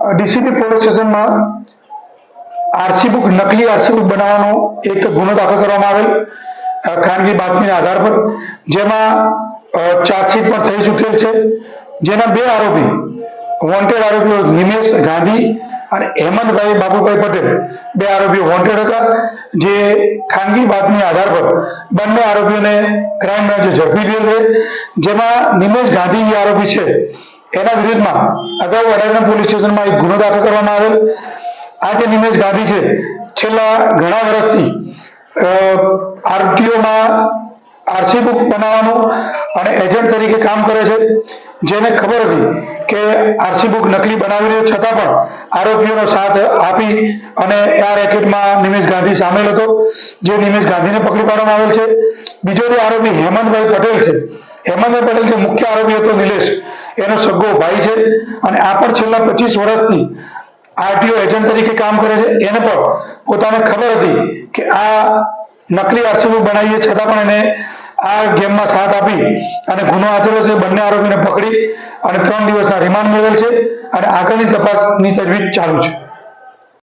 DCP police સ્ટેશનમાં RC book નકલી RC book બનાવવાનો એક ગુનો દાખલ કરવામાં આવેલ. ખાનગી બાતમીના આધાર પર, જેમાં ચાર્જશીટ પણ થઈ ચૂકેલ છે. જેના બે આરોપી વોન્ટેડ આરોપીઓ નિમેશ ગાંધી અને હેમંતભાઈ બાબુભાઈ પટેલ, બે આરોપીઓ વોન્ટેડ હતા. જે ખાનગી બાતમી આધાર પર બંને આરોપીઓને ક્રાઇમ બ્રાન્ચે ઝડપી લીધેલ છે. જેમાં નિમેશ ગાંધી આરોપી છે. એના વિરુદ્ધમાં અગાઉ અડાજણ પોલીસ સ્ટેશનમાં એક ગુનો દાખલ કરવામાં આવેલ. આ જે નિમેશ ગાંધી છે, છેલ્લા ઘણા વર્ષથી આરટીઓમાં આરસી બુક બનાવવાનું અને એજન્ટ તરીકે કામ કરે છે. જેને ખબર હતી કે આરસી બુક નકલી બનાવી રહ્યો છતાં પણ આરોપીઓનો સાથ આપી અને આ રેકેટમાં નિમેશ ગાંધી સામેલ હતો. જે નિમેશ ગાંધીને પકડી પાડવામાં આવેલ છે. બીજો જે આરોપી હેમંતભાઈ પટેલ છે. હેમંતભાઈ પટેલ જે મુખ્ય આરોપી હતો નિલેશ. એનો સગો ભાઈ છે અને આ પણ છેલ્લા પચીસ વર્ષથી આરટીઓ એજન્ટ તરીકે કામ કરે છે. એને પણ પોતાને ખબર હતી કે આ નકલી આરસીબુક બનાવીએ છતાં પણ એને આ ગેમમાં સાથ આપી અને ગુનો આચર્યો છે. બંને આરોપીને પકડી અને ત્રણ દિવસના રિમાન્ડ મેળવેલ છે અને આગળની તપાસની તજવીજ ચાલુ છે.